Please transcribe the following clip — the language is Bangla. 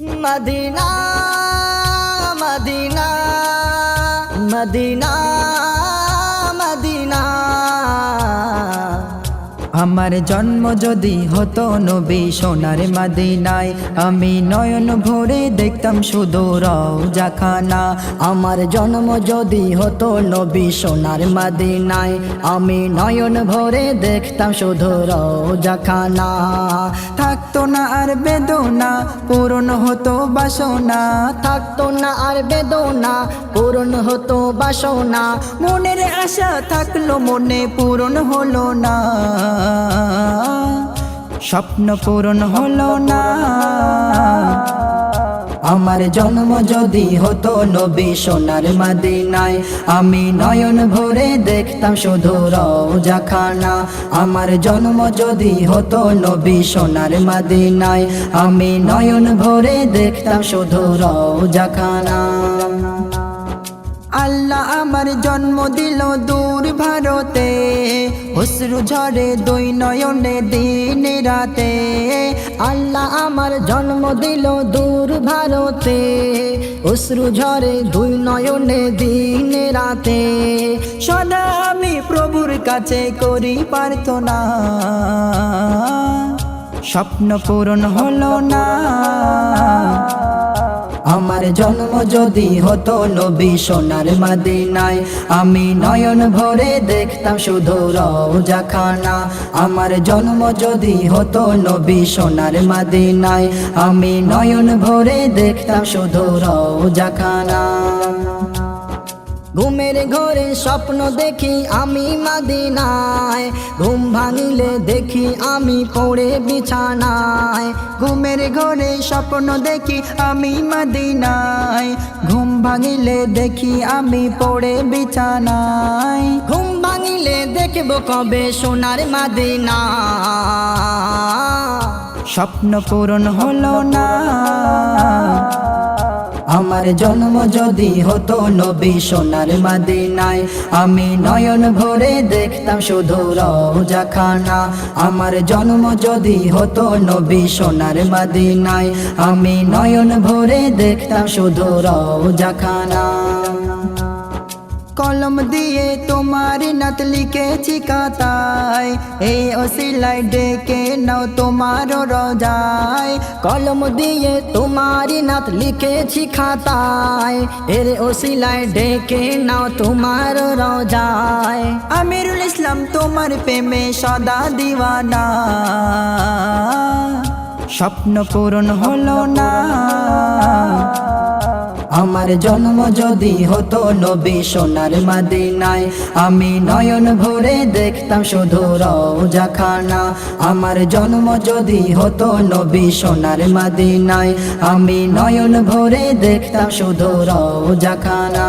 Medina Medina Medina. আমার জন্ম যদি হতো নবী সোনার মাদিনায়, আমি নয়ন ভরে দেখতাম শুধু রওজাখানা। আমার জন্ম যদি হতো নবী সোনার মদিনায়, আমি নয়ন ভরে দেখতাম শুধু রোজাখানা থাকতো না আর বেদনা, পূরণ হতো বাসনা। থাকতো না আর বেদনা, পূরণ হতো বাসনা। মনের আশা থাকল, মনে পূরণ হলো না। স্বপ্ন পূরণ হলো না। আমার জন্ম যদি হতো নবী সোনার মাদিনায়, আমি নয়ন ভরে দেখতাম শুধু রওজাখানা। আমার জন্ম যদি হতো নবী সোনার মাদিনায়, আমি নয়ন ভরে দেখতাম শুধু রওজাখানা। আমার জন্ম দিল দূর ভারতে। অশ্রু ঝরে দুই নয়নে দিন রাতে। আল্লাহ আমার জন্ম দিল দূর ভারতে। অশ্রু ঝরে দুই নয়নে দিন রাতে। সদা আমি প্রভুর কাছে করি প্রার্থনা। স্বপ্ন পূরণ হলো না। আমার জন্ম যদি হতো নবী সোনার মাদিনায়, আমি নয়ন ভরে দেখতাম শুধু রওজাখানা। আমার জন্ম যদি হতো নবী সোনার মাদিনায়, আমি নয়ন ভরে দেখতাম শুধু রওজাখানা। ঘুমের ঘরে স্বপ্ন দেখি আমি মাদিনায় ঘুম ভাঙিলে দেখি আমি পড়ে বিছানায়। ঘুমের ঘরে স্বপ্ন দেখি আমি মদিনায়। ঘুম ভাঙিলে দেখি আমি পড়ে বিছানায়। ঘুম ভাঙিলে দেখব কবে সোনার মাদিনা। স্বপ্ন পূরণ হলো না। আমার জন্ম যদি হতো নবী সোনার মাদিনায়, আমি নয়ন ভরে দেখতাম শুধু রওজাখানা। আমার জন্ম যদি হতো নবী সোনার মাদিনায়, আমি নয়ন ভরে দেখতাম শুধু রওজাখানা। কলম দিয়ে তোমার নাত লিখেছি কাতায় এই অসিলাই ডেকে নাও তোমার রজায়। কলম দিয়ে তোমারি নাত লিখেছি খাতায়। এর ওসিলায় ডেকে নাও তোমার রোজায়। আমিরুল ইসলাম, তোমার প্রেমে সদা দিওয়ানা। স্বপ্ন পূরণ হলো না। আমার জন্ম যদি হতো নবী সোনার মাদিনায়, আমি নয়ন ভরে দেখতাম শুধু রওজাখানা। আমার জন্ম যদি হতো নবী সোনার মাদিনায়, আমি নয়ন ভরে দেখতাম শুধু রওজাখানা।